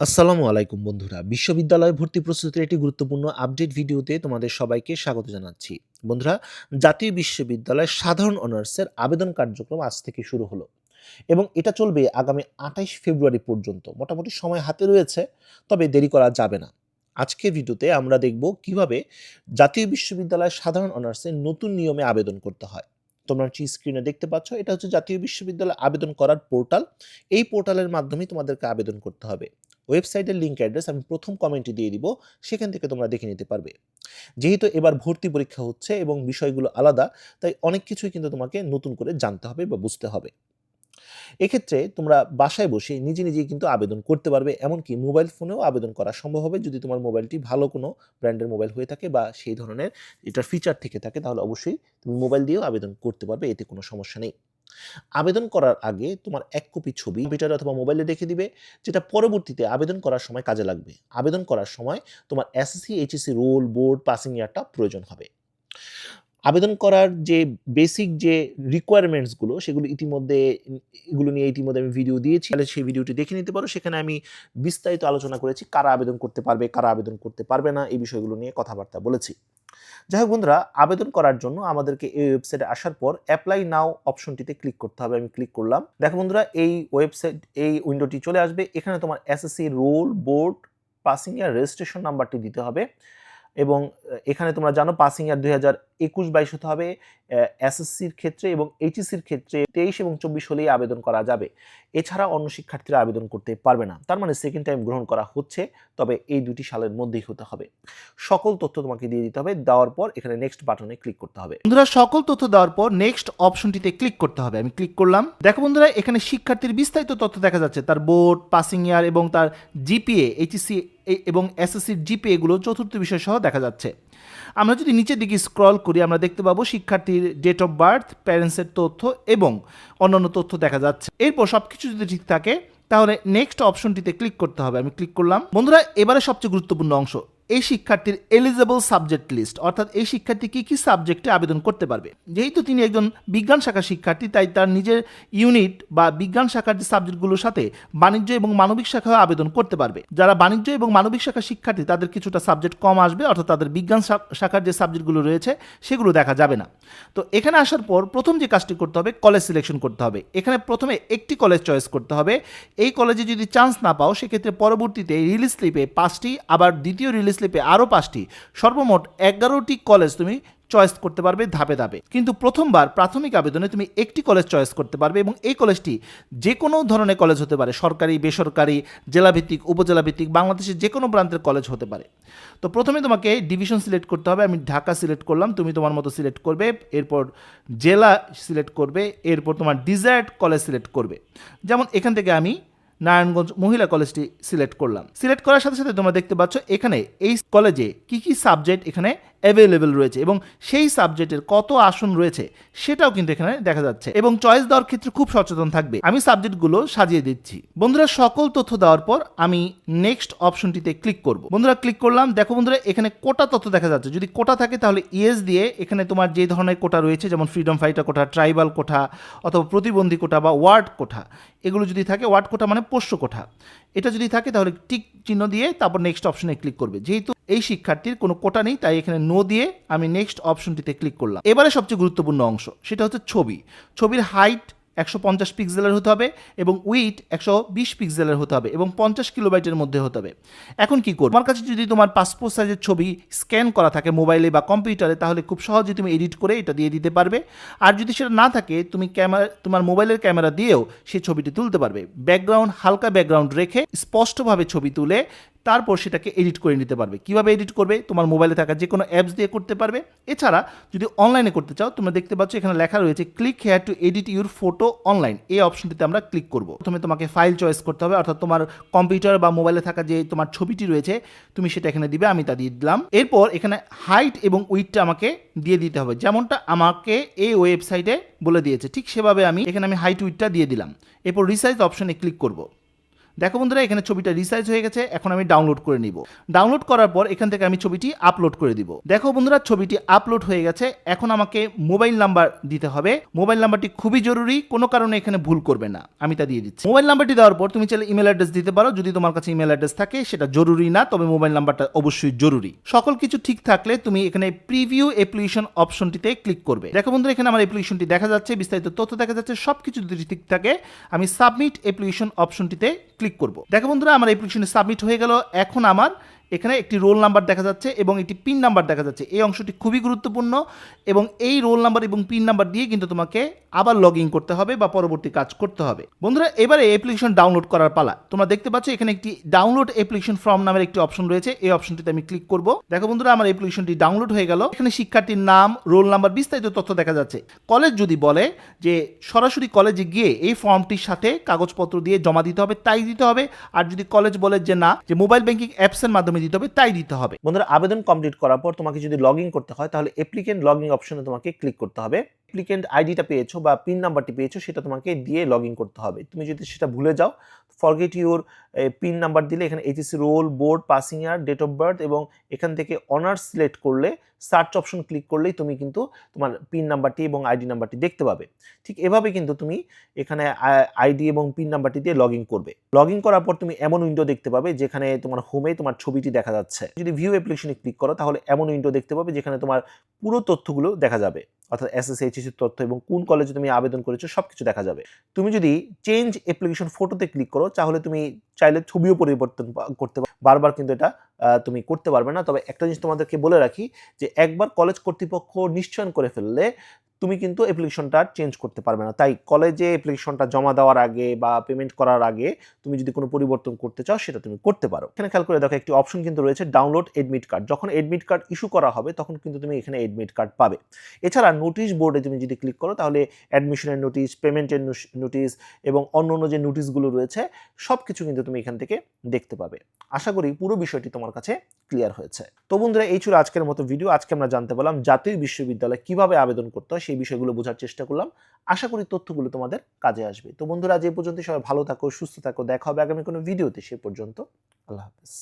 আসসালামু আলাইকুম বন্ধুরা। বিশ্ববিদ্যালয় ভর্তি প্রস্তুতির একটি গুরুত্বপূর্ণ আপডেট ভিডিওতে তোমাদের সবাইকে স্বাগত জানাচ্ছি। বন্ধুরা, জাতীয় বিশ্ববিদ্যালয় সাধারণ অনার্সের আবেদন কার্যক্রম আজ থেকে শুরু হলো এবং এটা চলবে আগামী আঠাইশ ফেব্রুয়ারি পর্যন্ত। মোটামুটি সময় হাতে রয়েছে, তবে দেরি করা যাবে না। আজকের ভিডিওতে আমরা দেখব কীভাবে জাতীয় বিশ্ববিদ্যালয় সাধারণ অনার্সের নতুন নিয়মে আবেদন করতে হয়। তোমরা যে স্ক্রিনে দেখতে পাচ্ছ, এটা হচ্ছে জাতীয় বিশ্ববিদ্যালয় আবেদন করার পোর্টাল। এই পোর্টালের মাধ্যমে তোমাদেরকে আবেদন করতে হবে। ওয়েবসাইটের লিঙ্ক অ্যাড্রেস আমি প্রথম কমেন্টে দিয়ে দিব, সেখান থেকে তোমরা দেখে নিতে পারবে। যেহেতু এবার ভর্তি পরীক্ষা হচ্ছে এবং বিষয়গুলো আলাদা, তাই অনেক কিছুই কিন্তু তোমাকে নতুন করে জানতে হবে বা বুঝতে হবে। এক্ষেত্রে তোমরা বাসায় বসে নিজে নিজেই কিন্তু আবেদন করতে পারবে, এমনকি মোবাইল ফোনেও আবেদন করা সম্ভব হবে। যদি তোমার মোবাইলটি ভালো কোনো ব্র্যান্ডের মোবাইল হয়ে থাকে বা সেই ধরনের এটার ফিচার থেকে থাকে, তাহলে অবশ্যই তুমি মোবাইল দিয়েও আবেদন করতে পারবে, এতে কোনো সমস্যা নেই। আবেদন করার আগে তোমার এক কপি ছবি কম্পিউটার অথবা মোবাইলে রেখে দিবে, যেটা পরবর্তীতে আবেদন করার সময় কাজে লাগবে। আবেদন করার সময় তোমার SSC HSC roll board passing ইয়ারটা প্রয়োজন হবে। আবেদন করার যে বেসিক যে রিকোয়ারমেন্টসগুলো সেগুলো ইতিমধ্যে, এগুলো নিয়ে ইতিমধ্যে আমি ভিডিও দিয়েছি। তাহলে সেই ভিডিওটি দেখে নিতে পারো। সেখানে আমি বিস্তারিত আলোচনা করেছি, কারা আবেদন করতে পারবে, কারা আবেদন করতে পারবে না, এই বিষয়গুলো নিয়ে কথাবার্তা বলেছি। যাই হোক বন্ধুরা, আবেদন করার জন্য আমাদেরকে এই ওয়েবসাইটে আসার পর অ্যাপ্লাই নাও অপশনটিতে ক্লিক করতে হবে। আমি ক্লিক করলাম। দেখো বন্ধুরা, এই ওয়েবসাইট এই উইন্ডোটি চলে আসবে। এখানে তোমার SSC roll board passing year registration নাম্বারটি দিতে হবে। এবং এখানে তোমরা জানো পাসিং ইয়ার দুই হাজার একুশ বাইশ হতে হবে এসএসসির ক্ষেত্রে এবং এইচএসির ক্ষেত্রে তেইশ এবং চব্বিশ হলেই আবেদন করা যাবে। এছাড়া অন্য শিক্ষার্থীরা আবেদন করতে পারবে না। তার মানে সেকেন্ড টাইম গ্রহণ করা হচ্ছে, তবে এই দুটি সালের মধ্যেই হতে হবে। সকল তথ্য তোমাকে দিয়ে দিতে হবে, দেওয়ার পর এখানে নেক্সট বাটনে ক্লিক করতে হবে। বন্ধুরা, সকল তথ্য দেওয়ার পর নেক্সট অপশনটিতে ক্লিক করতে হবে। আমি ক্লিক করলাম। দেখো বন্ধুরা, এখানে শিক্ষার্থীর বিস্তারিত তথ্য দেখা যাচ্ছে। তার বোর্ড পাসিং ইয়ার এবং তার জিপিএ এইচএসসি এবং এসএসসির জিপিএ এগুলো চতুর্থ বিষয় সহ দেখা যাচ্ছে। আমরা যদি নিচের দিকে স্ক্রল করি, আমরা দেখতে পাবো শিক্ষার্থীর ডেট অফ বার্থ প্যারেন্টসের তথ্য এবং অন্যান্য তথ্য দেখা যাচ্ছে। এরপর সব কিছু যদি ঠিক থাকে, তাহলে নেক্সট অপশনটিতে ক্লিক করতে হবে। আমি ক্লিক করলাম। বন্ধুরা, এবারে সবচেয়ে গুরুত্বপূর্ণ অংশ। এই শিক্ষার্থীর এলিজেবল সাবজেক্ট লিস্ট অর্থাৎ এই শিক্ষার্থী কী কী সাবজেক্টে আবেদন করতে পারবে? যেহেতু তিনি একজন বিজ্ঞান শাখার শিক্ষার্থী, তাই তার নিজের ইউনিট বা বিজ্ঞান শাখার যে সাবজেক্টগুলোর সাথে বাণিজ্য এবং মানবিক শাখায় আবেদন করতে পারবে। যারা বাণিজ্য এবং মানবিক শাখার শিক্ষার্থী, তাদের কিছুটা সাবজেক্ট কম আসবে, অর্থাৎ তাদের বিজ্ঞান শাখার যে সাবজেক্টগুলো রয়েছে, সেগুলো দেখা যাবে না। তো এখানে আসার পর প্রথম যে কাজটি করতে হবে কলেজ সিলেকশন করতে হবে। এখানে প্রথমে একটি কলেজ চয়েস করতে হবে। এই কলেজে যদি চান্স না পাও, সেক্ষেত্রে পরবর্তীতে রিলিজ স্লিপে পাঁচটি, আবার দ্বিতীয় রিলিজ স্লিপে আরও পাঁচটি। সর্বমোট এগারোটি কলেজ তুমি চয়েস করতে পারবে ধাপে ধাপে। কিন্তু প্রথমবার প্রাথমিক আবেদনে তুমি একটি কলেজ চয়েস করতে পারবে এবং এই কলেজটি যে কোনো ধরনের কলেজ হতে পারে, সরকারি, বেসরকারি, জেলাভিত্তিক, উপজেলাভিত্তিক, বাংলাদেশের যে কোনো প্রান্তের কলেজ হতে পারে। তো প্রথমে তোমাকে ডিভিশন সিলেক্ট করতে হবে, আমি ঢাকা সিলেক্ট করলাম, তুমি তোমার মতো সিলেক্ট করবে, এরপর জেলা সিলেক্ট করবে, এরপর তোমার ডিজায়ার্ড কলেজ সিলেক্ট করবে। যেমন এখান থেকে আমি নারায়ণগঞ্জ মহিলা কলেজটি সিলেক্ট করলাম। সিলেক্ট করার সাথে সাথে তোমরা দেখতে পাচ্ছ এখানে এই কলেজে কি কি সাবজেক্ট এখানে অ্যাভেলেবেল রয়েছে এবং সেই সাবজেক্টের কত আসন রয়েছে সেটাও কিন্তু এখানে দেখা যাচ্ছে এবং চয়েস দেওয়ার ক্ষেত্রে খুব সচেতন থাকবে। আমি সাবজেক্টগুলো সাজিয়ে দিচ্ছি। বন্ধুরা, সকল তথ্য দেওয়ার পর আমি নেক্সট অপশনটিতে ক্লিক করব। বন্ধুরা ক্লিক করলাম। দেখো বন্ধুরা, এখানে কোটা তথ্য দেখা যাচ্ছে। যদি কোটা থাকে তাহলে ইএস দিয়ে এখানে তোমার যে ধরনের কোটা রয়েছে, যেমন ফ্রিডম ফাইটার কোটা ট্রাইবাল কোঠা অথবা প্রতিবন্ধী কোটা বা ওয়ার্ড কোঠা এগুলো যদি থাকে ওয়ার্ড কোটা মানে পোষ্য কোঠা। এটা যদি থাকে তাহলে টিক চিহ্ন দিয়ে তারপর নেক্সট অপশনে ক্লিক করবে। যেহেতু এই শিক্ষার্থীর কোনো কোটা নেই, তাই এখানে নো দিয়ে আমি নেক্সট অপশনটিতে ক্লিক করলাম। এবারে সবচেয়ে গুরুত্বপূর্ণ অংশ, সেটা হচ্ছে ছবি। ছবির হাইট একশো পঞ্চাশ পিক্সেলের হতে হবে এবং উইথ একশো বিশ পিক্সেলের হতে হবে এবং পঞ্চাশ কিলোবাইটের মধ্যে হতে হবে। এখন কি করব? আমার কাছে যদি তোমার পাসপোর্ট সাইজের ছবি স্ক্যান করা থাকে মোবাইলে বা কম্পিউটারে তাহলে খুব সহজে তুমি এডিট করে এটা দিয়ে দিতে পারবে। আর যদি সেটা না থাকে, তুমি ক্যামেরা তোমার মোবাইলের ক্যামেরা দিয়েও সেই ছবিটি তুলতে পারবে। ব্যাকগ্রাউন্ড হালকা ব্যাকগ্রাউন্ড রেখে স্পষ্টভাবে ছবি তুলে তারপর সেটাকে এডিট করে নিতে পারবে। কীভাবে এডিট করবে? তোমার মোবাইলে থাকা যে কোনো অ্যাপস দিয়ে করতে পারবে। এছাড়া যদি অনলাইনে করতে চাও, তোমরা দেখতে পাচ্ছ এখানে লেখা রয়েছে click here to edit your photo online এই অপশনটিতে আমরা ক্লিক করব। প্রথমে তোমাকে ফাইল চয়েস করতে হবে, অর্থাৎ তোমার কম্পিউটার বা মোবাইলে থাকা যে তোমার ছবিটি রয়েছে, তুমি সেটা এখানে দিবে, আমি তা দিয়ে দিলাম। এরপর এখানে হাইট এবং উইথটা আমাকে দিয়ে দিতে হবে। যেমনটা আমাকে এই ওয়েবসাইটে বলে দিয়েছে, ঠিক সেভাবে আমি এখানে আমি হাইট উইথটা দিয়ে দিলাম। এরপর রিসাইজ অপশনে ক্লিক করব। দেখো বন্ধুরা, এখানে ছবিটা রিসাইজ হয়ে গেছে, এখন আমি ডাউনলোড করে নিব। ডাউনলোড করার পর এখান থেকে আমি ছবিটি আপলোড করে দিব। দেখো বন্ধুরা, ছবিটি আপলোড হয়ে গেছে, এখন আমাকে মোবাইল নাম্বার দিতে হবে। মোবাইল নাম্বারটি খুবই জরুরি, কোনো কারণে এখানে ভুল করবে না। আমি তা দিয়ে দিচ্ছি। মোবাইল নাম্বারটি দেওয়ার পর তুমি চাইলে ইমেল অ্যাড্রেস দিতে পারো, যদি তোমার কাছে ইমেল অ্যাড্রেস থাকে, সেটা জরুরি না, তবে মোবাইল নাম্বারটা অবশ্যই জরুরি। সকল কিছু ঠিক থাকলে তুমি এখানে প্রিভিউ অ্যাপ্লিকেশন অপশনটিতে ক্লিক করবে। দেখো বন্ধুরা, এখানে আমার অ্যাপ্লিকেশনটি দেখা যাচ্ছে, বিস্তারিত তথ্য দেখা যাচ্ছে সব কিছু যদি ঠিক থাকে, আমি সাবমিট অ্যাপ্লিকেশন অপশনটিতে ক্লিক করব। দেখো বন্ধুরা আমার অ্যাপ্লিকেশন সাবমিট হয়ে গেল। এখন আমার এখানে একটি রোল নাম্বার দেখা যাচ্ছে এবং একটি পিন নাম্বার দেখা যাচ্ছে। এই অংশটি খুবই গুরুত্বপূর্ণ এবং এই রোল নাম্বার এবং পিন নাম্বার দিয়ে কিন্তু তোমাকে আবার লগ ইন করতে হবে বা পরবর্তী কাজ করতে হবে। বন্ধুরা, এবারে অ্যাপ্লিকেশন ডাউনলোড করার পালা। তোমরা দেখতে পাচ্ছ এখানে একটি ডাউনলোড অ্যাপ্লিকেশন ফর্ম নামের একটি অপশন রয়েছে। এই অপশনটিতে আমি ক্লিক করব। দেখো বন্ধুরা, আমার অ্যাপ্লিকেশনটি ডাউনলোড হয়ে গেল। এখানে শিক্ষার্থীর নাম রোল নাম্বার বিস্তারিত তথ্য দেখা যাচ্ছে। কলেজ যদি বলে যে সরাসরি কলেজে গিয়ে এই ফর্মটির সাথে কাগজপত্র দিয়ে জমা দিতে হবে, তাই দিতে হবে। আর যদি কলেজ বলে যে না, যে মোবাইল ব্যাংকিং অ্যাপসের মাধ্যমে দিতে হবে, তাই দিতে হবে। বন্ধুরা, আবেদন কমপ্লিট করার পর তোমাকে যদি লগ করতে হয়, তাহলে অ্যাপ্লিকেন্ট লগ অপশনে তোমাকে ক্লিক করতে হবে। অ্যাপ্লিকেন্ট আইডিটা পেয়েছ বা পিন নাম্বারটি পেয়েছ, সেটা তোমাকে দিয়ে লগ ইন করতে হবে। তুমি যদি সেটা ভুলে যাও ফরগেট ইউর পিন নাম্বার দিলে এখানে HSC roll board passing year date of birth এবং এখান থেকে অনার্স সিলেক্ট করলে সার্চ অপশন ক্লিক করলেই তুমি কিন্তু তোমার পিন নাম্বারটি এবং আইডি নাম্বারটি দেখতে পাবে। ঠিক এভাবে কিন্তু তুমি এখানে আইডি এবং পিন নাম্বারটি দিয়ে লগ ইন করবে। লগ ইন করার পর তুমি এমন উইন্ডো দেখতে পাবে যেখানে তোমার হোমে তোমার ছবিটি দেখা যাচ্ছে। যদি ভিউ অ্যাপ্লিকেশনে ক্লিক করো, তাহলে এমন উইন্ডো দেখতে পাবে যেখানে তোমার পুরো তথ্যগুলো দেখা যাবে। অর্থাৎ এসএসএইচএসির তথ্য এবং কোন কলেজে তুমি আবেদন করেছ সব কিছু দেখা যাবে। তুমি যদি চেঞ্জ অ্যাপ্লিকেশন ফটোতে ক্লিক করো, তাহলে তুমি চাইলে ছবিও পরিবর্তন করতে বারবার কিন্তু এটা তুমি করতে পারবে না। তবে একটা জিনিস তোমাদেরকে বলে রাখি যে, একবার কলেজ কর্তৃপক্ষ নিশ্চয়ন করে ফেললে তুমি কিন্তু অ্যাপ্লিকেশনটা চেঞ্জ করতে পারবে না। তাই কলেজে অ্যাপ্লিকেশনটা জমা দেওয়ার আগে বা পেমেন্ট করার আগে তুমি যদি কোনো পরিবর্তন করতে চাও, সেটা তুমি করতে পারো। এখানে খেয়াল করে দেখো, একটি অপশন কিন্তু রয়েছে ডাউনলোড এডমিট কার্ড যখন এডমিট কার্ড ইস্যু করা হবে, তখন কিন্তু তুমি এখানে এডমিট কার্ড পাবে। এছাড়া নোটিশ বোর্ডে তুমি যদি ক্লিক করো, তাহলে অ্যাডমিশনের নোটিশ পেমেন্টের নোটিশ এবং অন্য অন্য যে নোটিশগুলো রয়েছে সব কিছু কিন্তু তুমি এখান থেকে দেখতে পাবে। আশা করি পুরো বিষয়টি তোমার কাছে ক্লিয়ার হয়েছে। তো বন্ধুরা, এই ছিল আজকের মতো ভিডিও আজকে আমরা জানতে পারলাম জাতীয় বিশ্ববিদ্যালয়ে কীভাবে আবেদন করতে হয় সেই বিষয়গুলো বোঝার চেষ্টা করলাম। আশা করি তথ্যগুলো তোমাদের কাজে আসবে। তো বন্ধুরা এই পর্যন্ত সবাই ভালো থাকো, সুস্থ থাকো। দেখা হবে আগামী কোনো ভিডিওতে। সে পর্যন্ত আল্লাহ হাফেজ।